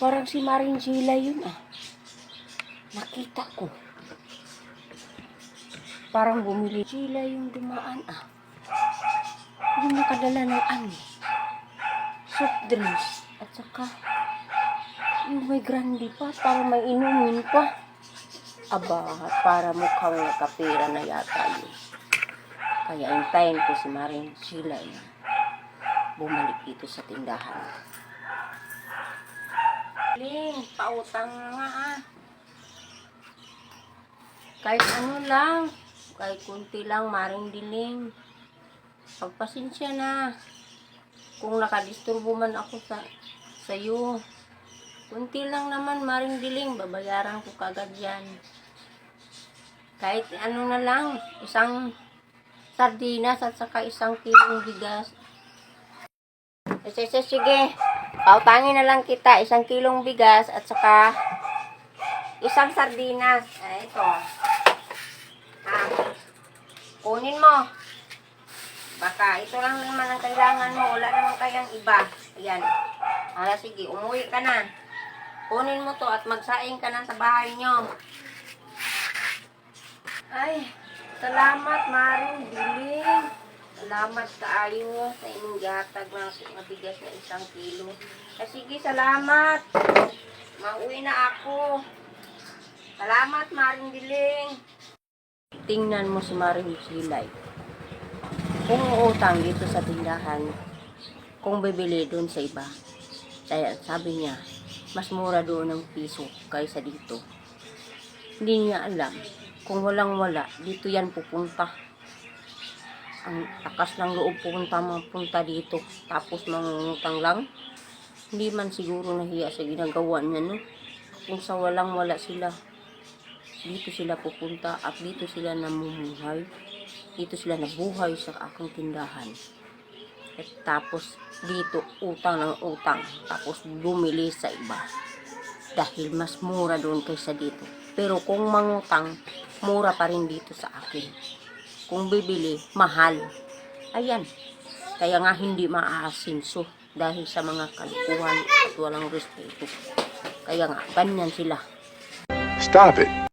Parang si Maring Sheila yun ah. Nakita ko. Parang bumili Sheila yung dumaan ah. Yung nakadala ng ano. Soft drinks. At saka yung may grande pa. Parang may inumin pa. Aba, para mukhang nakapira na yata yun. Kaya hintayin ko si Maring Sheila na bumalik dito sa tindahan. Pautang nga ah. Kahit ano lang, kahit kunti lang, maring diling. Pagpasensya na. Kung nakadisturbo man ako sa sa'yo. Kunti lang naman, maring diling, babayaran ko kagad yan. Kahit ano na lang, isang sardinas at saka isang kilong bigas. Sige, sige. Pautangin na lang kita, isang kilong bigas at saka isang sardinas. Ay, ito. Ah, kunin mo. Baka ito lang naman ang kailangan mo. Wala naman kayang iba. Ayan. Hala, sige, umuwi ka na. Kunin mo to at magsaing ka na sa bahay nyo. Ay, salamat, Maring Biling. Salamat kaayo sa inyong gatag na mabigas na isang kilo. Eh, sige, salamat. Mauwi na ako. Salamat, Maring Biling. Tingnan mo si Maring Silay. Kung utang dito sa tindahan, kung bibili doon sa iba, kaya sabi niya, mas mura doon ng piso kaysa dito. Hindi niya alam, kung walang wala, dito yan pupunta ang takas ng loob pupunta mapunta dito tapos mangungutang lang. Hindi man siguro nahiya sa ginagawa niya no? Kung sa walang wala sila dito sila pupunta at dito sila namumuhay. Dito sila nabuhay sa aking tindahan. At tapos dito utang ng utang. Tapos bumili sa iba. Dahil mas mura doon kaysa dito. Pero kung mangutang mura pa rin dito sa akin kung bibili, mahal. Ayan. Kaya nga hindi maaasinso dahil sa mga kalikuhan at walang respeto. Kaya nga, ganyan sila. Stop it.